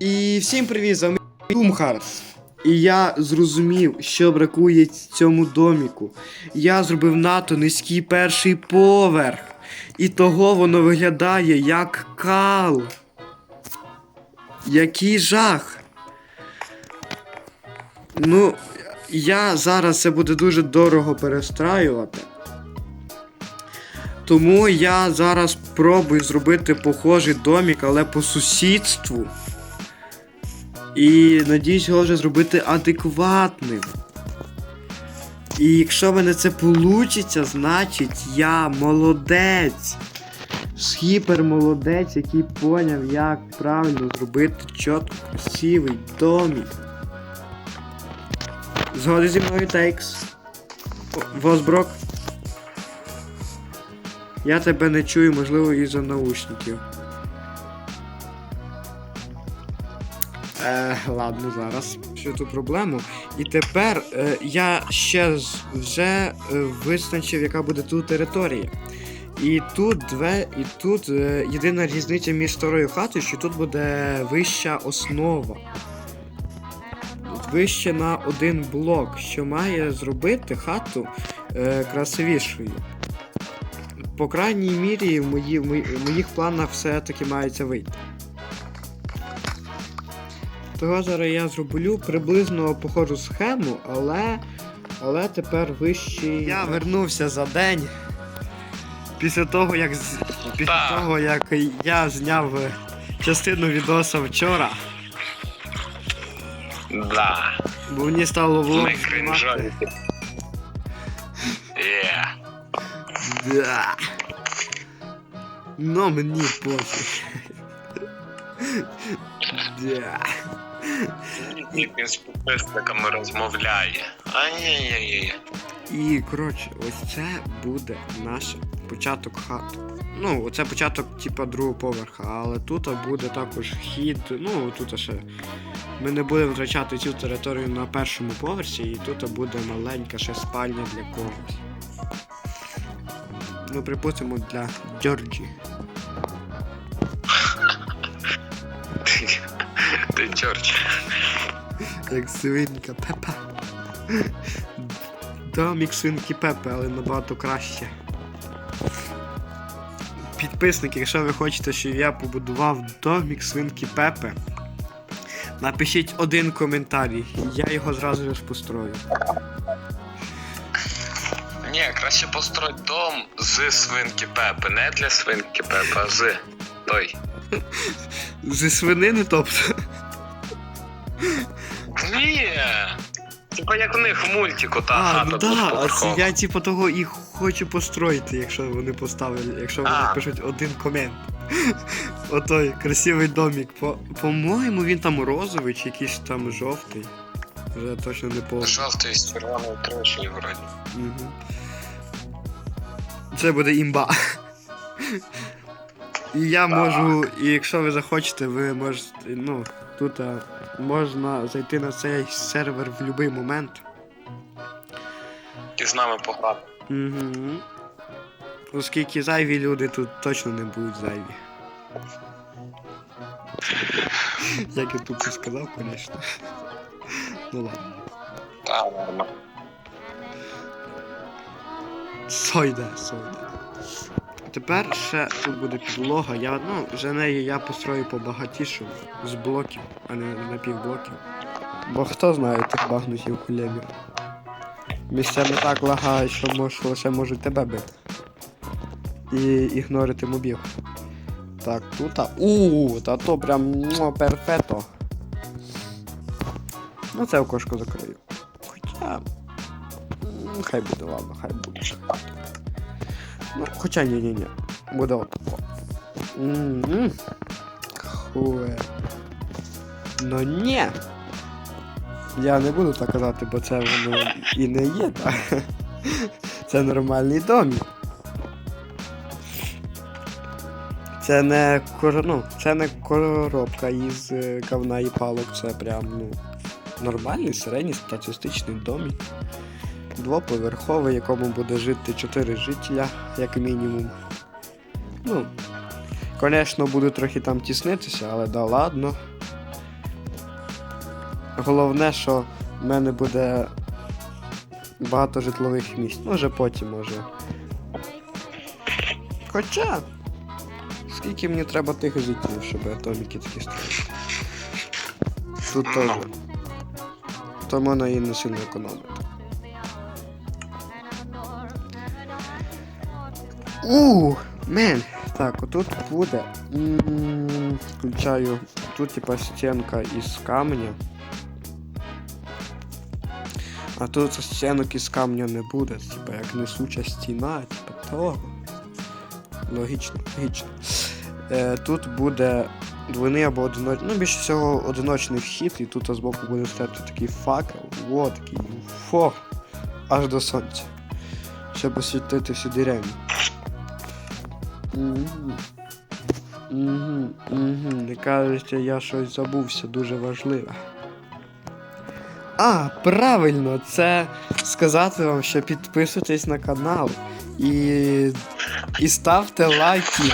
І всім привіт, з вами Doomhearts. І я зрозумів, що бракує цьому доміку. Я зробив надто низький перший поверх. І того воно виглядає як кал. Який жах. Ну, я зараз це буде дуже дорого перестраювати. Тому я зараз пробую зробити похожий домік, але по сусідству. І надіюсь його вже зробити адекватним. І якщо в мене це вийде, значить я молодець. Гіпермолодець, який поняв, як правильно зробити чітко красивий домік. Згоди зі мною Тейкс. Возброк. Я тебе не чую, можливо, із-за наушників. Е, ладно, зараз. Що ту проблему. І тепер е, я ще вже е, визначив, яка буде тут територія. І тут две, і тут е, єдина різниця між старою хатою, що тут буде вища основа. Вище на один блок, що має зробити хату е, красивішою. По крайній мірі, в мої- в моїх планах все-таки мається вийти. Того зараз я зроблю приблизно похожу схему, але. Але тепер вищий. Я вернувся за день. Після того, як після того, як я зняв частину відоса вчора, Да. бо мені стало влог знімати. кринжові. Да. Ну мені пофіг. Да. Він з підписниками розмовляє. Ай-яй-яй. І коротше, ось це буде наш початок хати. Ну, оце початок, типа, другого поверха, але тут буде також хід. Ну, тут ще. Ми не будемо втрачати цю територію на першому поверсі, і тут буде маленька ще спальня для когось. Ну, припустимо, для Джорджі. Джордж. Як свинка Пепа. Домік свинки Пепи, але набагато краще. Підписники, якщо ви хочете, щоб я побудував домік свинки Пепи, напишіть один коментарій, я його зразу ж построю. Ні, краще построїть дом з свинки Пепи. Не для свинки Пепи, а з той. Зі свинини, тобто. Ні. Типа як у них в мультику та А, хата ну да, а це двохповерхова. я типу того і хочу построїти, якщо вони поставили, якщо вони А. пишуть один комент. Отой красивий домик. По, по-моєму, він там розовий чи якийсь там жовтий. Вже точно не помню. Жовтий з червоною кришею вроді. Це буде імба. І я можу, і якщо ви захочете, ви можете, ну, тут а, можна зайти на цей сервер в будь-який момент. І з нами пограти. Угу. Оскільки зайві люди тут точно не будуть зайві. Як я тупо сказав, звісно. Ну ладно. Та, нормально. Сойде, сойде. Тепер ще тут буде підлога. Я, ну, вже нею я построю побагатішому з блоків, а не на півблоків. Бо хто знає тих багнутів кулемів. Місцями так лагають, що мож, лише можуть тебе бити. І ігнорити мобів. Так, тут. а- У, та то прям муа, перфето. Ну це окошко закрию. Хоча. Хай буде, ладно, хай буде. Ну, хоча ні, ні, ні. Буде отако. Хуе. Ну ні. Я не буду так казати, бо це воно і не є, так. Це нормальний домік. Це не кор... ну, це не коробка із е, говна і палок, це прям, ну, нормальний середній статистичний домік. Двоповерховий, якому буде жити 4 жителя, як мінімум. Ну, звісно, буду трохи там тіснитися, але да ладно. Головне, що в мене буде багато житлових місць. Може потім, може. Хоча. Скільки мені треба тих життів, щоб атоміки такі строїти? Тут Ну. теж. То можна і не сильно економити. Ух, мен. Так, отут буде. Включаю. Тут типа стінка із камня. А тут стінок із камня не буде. Типа як несуча стіна, типа того. Логічно, логічно. Е, тут буде двойний або одиночний. Ну, більше всього одиночний вхід, і тут збоку буде стояти такий факел. Во, такий фо. Аж до сонця. Щоб освітити всю деревню. Угу. Угу, угу. Не кажете, я щось забувся дуже важливе. А, правильно, це сказати вам, що підписуйтесь на канал і, і ставте лайки.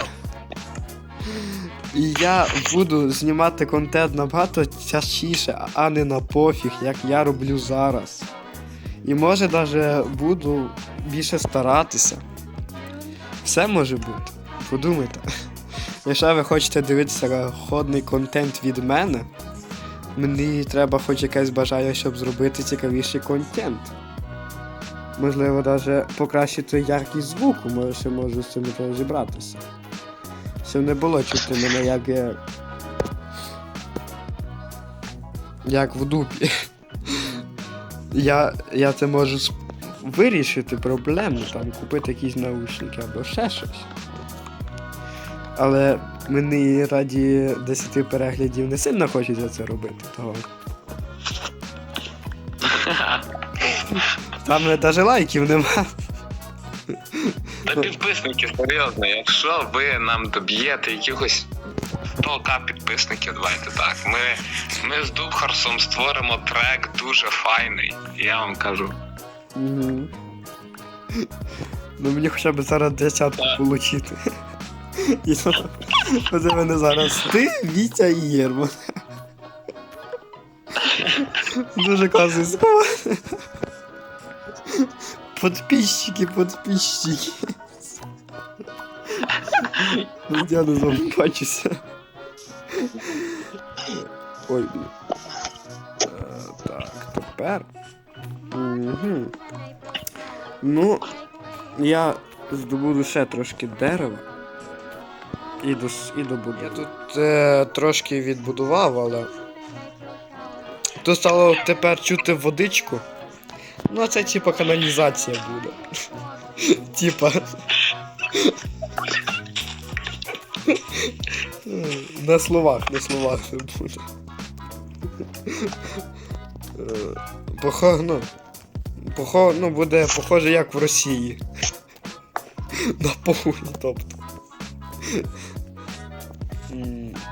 І я буду знімати контент набагато частіше, а не на пофіг, як я роблю зараз. І може навіть буду більше старатися. Все може бути. Подумайте. Якщо ви хочете дивитися ходний контент від мене, мені треба хоч якесь бажання, щоб зробити цікавіший контент. Можливо, навіть покращити якість звуку, може ще можу з цим розібратися. Щоб не було чути мене як. е, Як в дупі. Я, я це можу вирішити проблему, там, купити якісь наушники або ще щось. Але мені раді 10 переглядів не сильно хочеться це робити, того. Там навіть лайків нема. Та підписники, серйозно, якщо ви нам доб'єте якихось 100к підписників, давайте так. Ми, ми з Дубхарсом створимо трек дуже файний. Я вам кажу. Угу. Ну мені хоча б зараз десятку получити. Оце мене зараз ти, Вітя і Єрман. Дуже класний слова. Подписчики, подписчики. Я не вами бачуся. Ой, блін. Е, Так, тепер. Угу. Ну, я здобуду ще трошки дерева. І, до, і добуду. Я тут е, трошки відбудував, але. Тут стало тепер чути водичку. Ну, а це типа каналізація буде. Типа. На словах, на словах це буде. Е, Похоже, ну, похоже, ну, буде похоже як в Росії. На повні, тобто.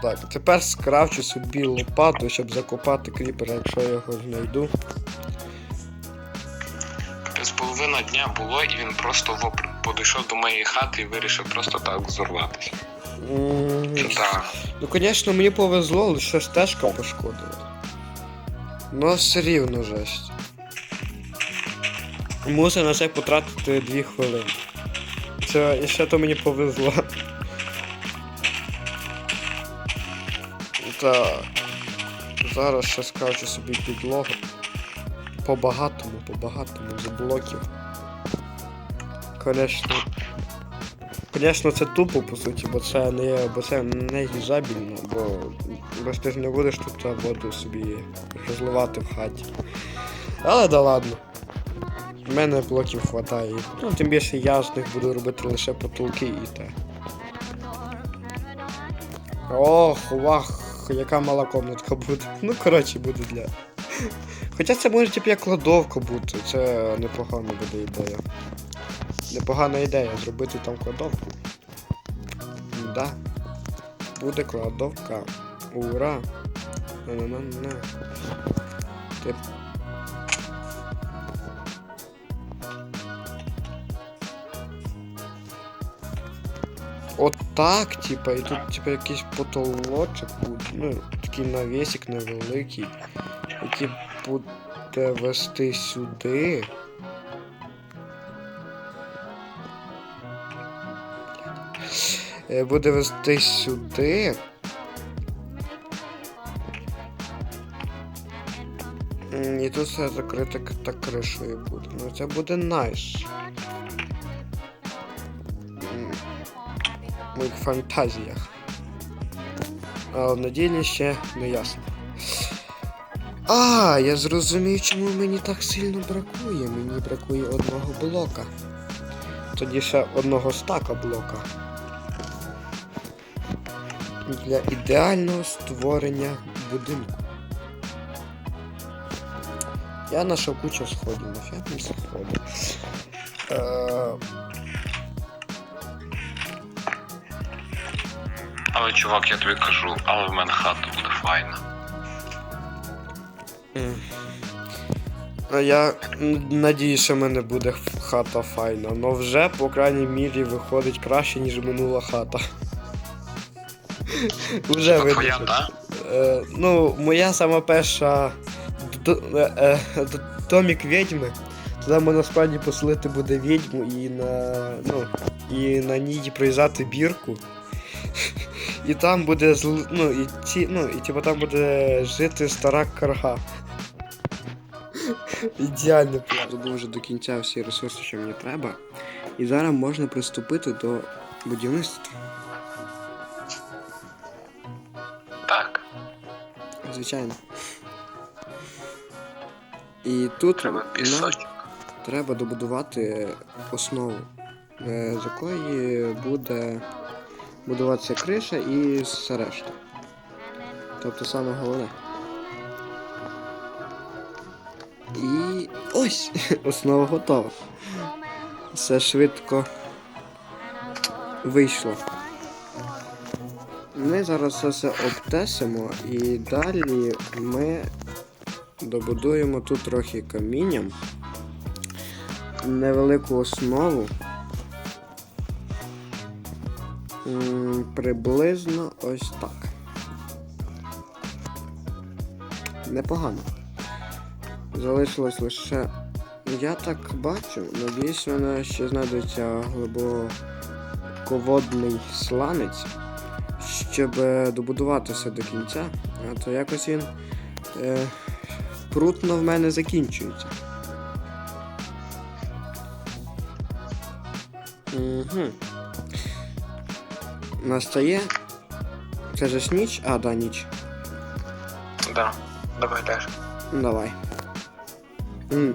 Так, тепер скравчу собі лопату, щоб закопати кріпера, якщо я його знайду. З половина дня було, і він просто в- підійшов до моєї хати і вирішив просто так зорватися. М, Так. Ну, звісно, мені повезло, лише стежка пошкодила. Ну, все рівно жесть. Мусив на це потратити 2 хвилини. Це і ще то мені повезло. Зараз ще скачу собі підлогу. По-багатому, по-багатому, з блоків. Конечно. Звісно, це тупо, по суті, бо це не бо це не їжабільно, бо, бо ти ж не будеш тут воду собі розливати в хаті. Але да ладно. В мене блоків хватає. Ну, тим більше я з них буду робити лише потолки і те. Ох, вах, яка мала комнатка буде. Ну, коротше, буде для. Хоча це може типу як кладовка бути, це непогана буде ідея. Непогана ідея зробити там кладовку. Да. Буде кладовка. Ура! На-на-на-на. Ти... От так, типа, і тут типа якийсь потолочок буде. Ну, такий навісик невеликий, який буде вести сюди. Е, Буде вести сюди. І тут все закрите так кришою буде. Ну це буде найс. М, В моїх фантазіях. А на ще не ясно. А, я зрозумів, чому мені так сильно бракує. Мені бракує одного блока. Тоді ще одного стака блока. Для ідеального створення будинку. Я знайшов кучу сходів, нафіг там сходи. Але чувак, я тобі кажу, але в мене хата буде файна. М. А я н- надіюсь, що в мене буде хата файна, але вже, по крайній мірі, виходить краще, ніж минула хата. Вже Це твоя, що- так? Е, ну, моя сама перша д- е, е, д- домік відьми. Туди ми насправді поселити буде відьму і на. ну, і на ній проїжджати бірку. І там буде зл... ну, і ці, ну, і типу там буде жити стара карга. Ідеальний план. Тут до кінця всі ресурси, що мені треба. І зараз можна приступити до будівництва. Так. Звичайно. І тут Треба нам треба добудувати основу, е, з якої буде будуватися криша і все решта. Тобто саме головне. І ось! Основа готова. Все швидко вийшло. Ми зараз це все обтесимо і далі ми добудуємо тут трохи камінням. Невелику основу. Приблизно ось так. Непогано. Залишилось лише. Я так бачу, надіюсь, в мене ще знайдеться глибоководний сланець, щоб е, добудувати все до кінця, а то якось він е, прутно в мене закінчується. Угу. Настає. Це же ж ніч? А, да, ніч. Да. Давай теж. Давай.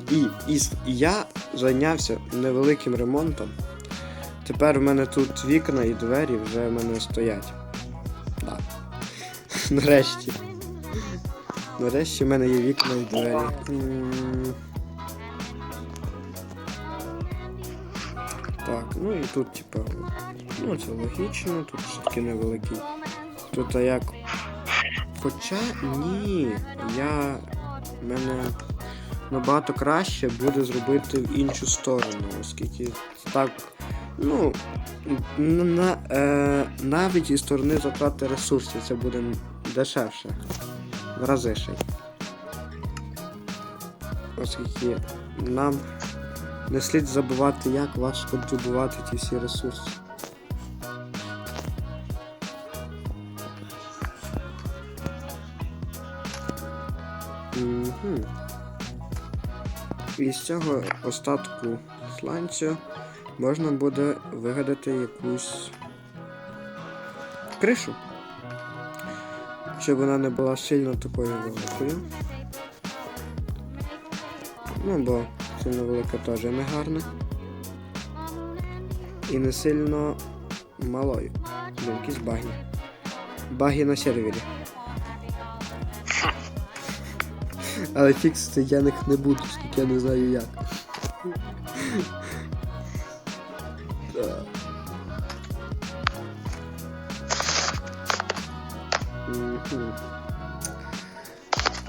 І, і, і я зайнявся невеликим ремонтом. Тепер в мене тут вікна і двері вже в мене стоять. Да. Нарешті. Нарешті в мене є вікна і двері. Так, ну і тут, типа, ну це логічно, тут все-таки невеликий. Тут а як. Хоча ні, я. мене набагато краще буде зробити в іншу сторону, оскільки так. Ну, н- на, е, навіть із сторони затрати ресурсів це буде дешевше. В рази ще. Оскільки нам не слід забувати, як важко добувати ті всі ресурси. Угу. І з цього остатку сланцю можна буде вигадати якусь кришу. Щоб вона не була сильно такою великою. Ну, бо сильно велика теж не гарна. І не сильно малою. Ну, якісь баги. Баги на сервері. Але фіксити я них не буду, оскільки я не знаю як.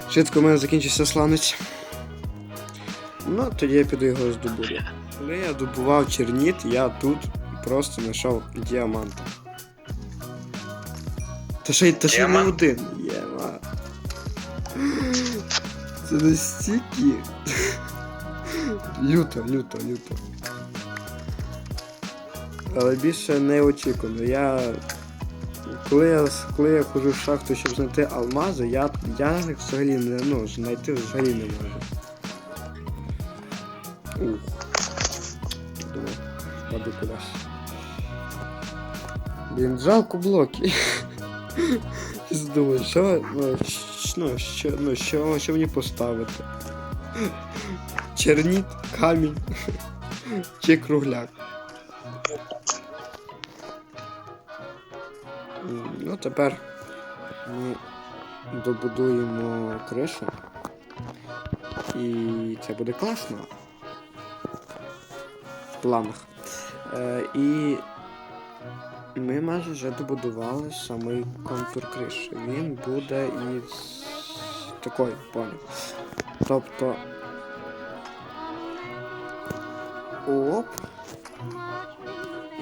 Швидко у мене закінчився сланець. Ну, тоді я піду його здобуду. Коли я добував черніт, я тут просто знайшов діаманта. Та ще й та ще не один. Єма. Це настільки. Люто, люто, люто. Але більше не очікувано. Я. Коли я, коли я ходжу в шахту, щоб знайти алмази, я, я їх взагалі не ну, знайти взагалі не можу. Ух. Думаю, паду кудись. Блін, жалко блоки. Думаю, що, ну, ну, що, ну, що, що мені поставити? Черніт, камінь чи кругляк. Ну, тепер ми добудуємо кришу. І це буде класно. Планах. Е, і ми майже вже добудували самий контур криші. Він буде із такої поняв. Тобто. Оп.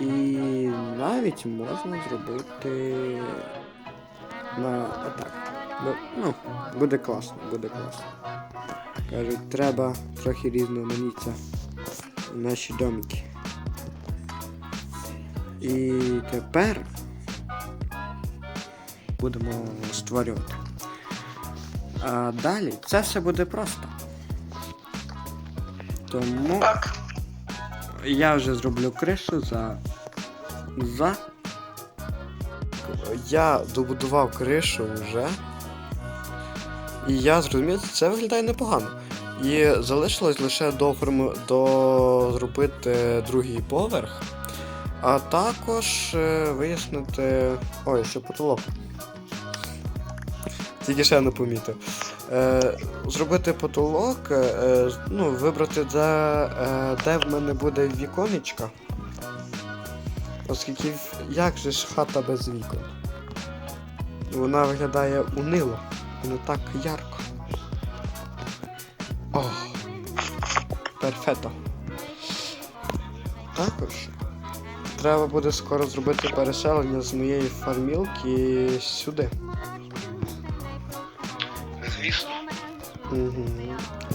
І навіть можна зробити на атак. Ну, буде класно, буде класно. Кажуть, треба трохи різноманіття наші домики. І тепер будемо створювати. А далі це все буде просто. Тому Так. я вже зроблю кришу за. За. Я добудував кришу вже. І я зрозумів, це виглядає непогано. І залишилось лише доформи... до... зробити другий поверх, а також е, вияснити. Ой, ще потолок. Тільки ще не помітив. Е, зробити потолок, е, е, ну, вибрати, де, е, де в мене буде віконечка. Оскільки як же ж хата без вікон? Вона виглядає унило не так ярко. О, перфето. Також треба буде скоро зробити переселення з моєї фармілки сюди. Звісно. Угу.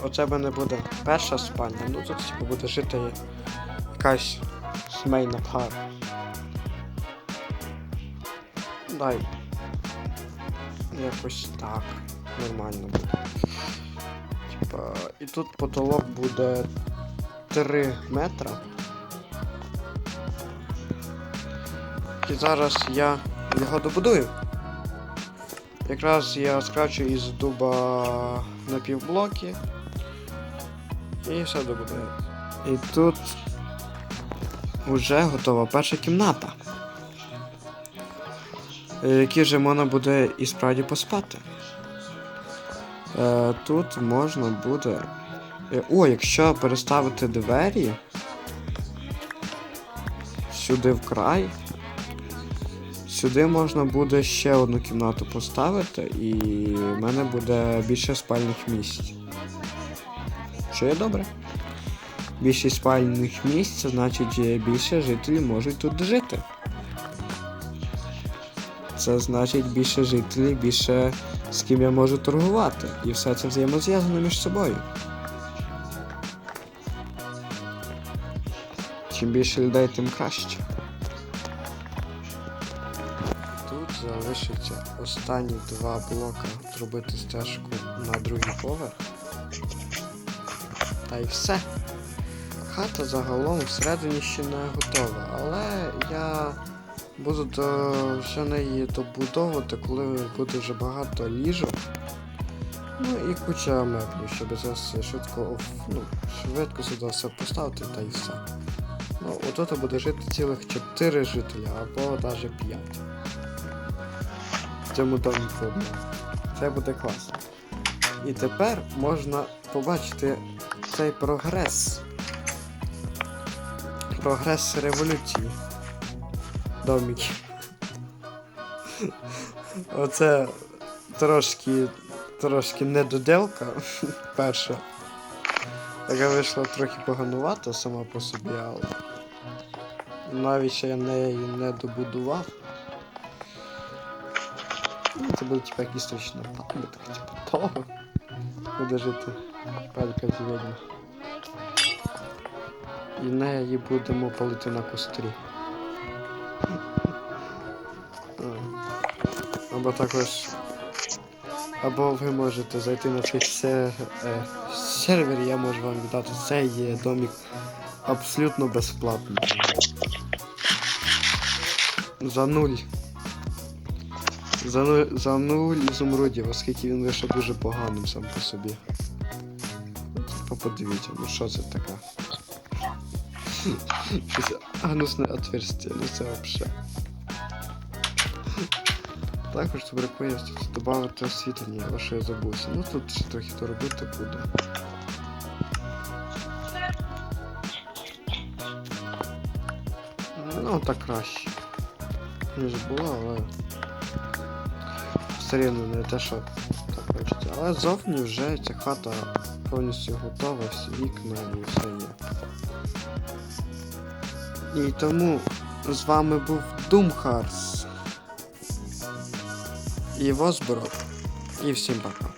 Оце в мене буде перша спальня. Ну тут типу, буде жити якась сімейна пара. Дай. Якось так. Нормально буде. І тут потолок буде 3 метра. І зараз я його добудую. Якраз я скрачу із дуба на півблоки. І все добудую. І тут вже готова перша кімната. е, в якій вже можна буде і справді поспати. Е, тут можна буде. е, О, якщо переставити двері сюди в край. Сюди можна буде ще одну кімнату поставити, і в мене буде більше спальних місць. Що є добре? Більше спальних місць, значить більше жителів можуть тут жити. Це значить більше жителів, більше з ким я можу торгувати. І все це взаємозв'язано між собою. Чим більше людей, тим краще. Тут залишиться останні два блока зробити стежку на другий поверх. Та й все. Хата загалом всередині ще не готова, але я буду до ще неї добудовувати, коли буде вже багато ліжок. Ну і куча меблів, щоб зараз швидко, ну, швидко сюди все поставити та й все. Ну, отут буде жити цілих 4 жителя або навіть 5 в цьому домі. Це буде класно. І тепер можна побачити цей прогрес. Прогрес революції. Доміки. Оце трошки трошки недоделка перша. Така вийшла трохи поганувато сама по собі, але навіть ще я неї не добудував. Ну, це буде типа як історична пам'ятка, типа того. Буде жити пелька відьма. І неї будемо палити на кострі. Або також. Або ви можете зайти на цей се... е, сервер, я можу вам віддати цей є домик абсолютно безплатно. За нуль. За нуль, за нуль ізумрудів, оскільки він вийшов дуже поганим сам по собі. Типа подивіться, ну що це таке? Якесь Анусне отверстие, ну це вообще. Також це прикольно додати освітлення, а що я забувся. Ну тут ще трохи то робити буде. Ну так краще. Ніж було, але. Все рівно не те, що так хочеться. Але зовні вже ця хата повністю готова, всі вікна і все є. І тому з вами був Думхарс. І Возбород. І всім пока.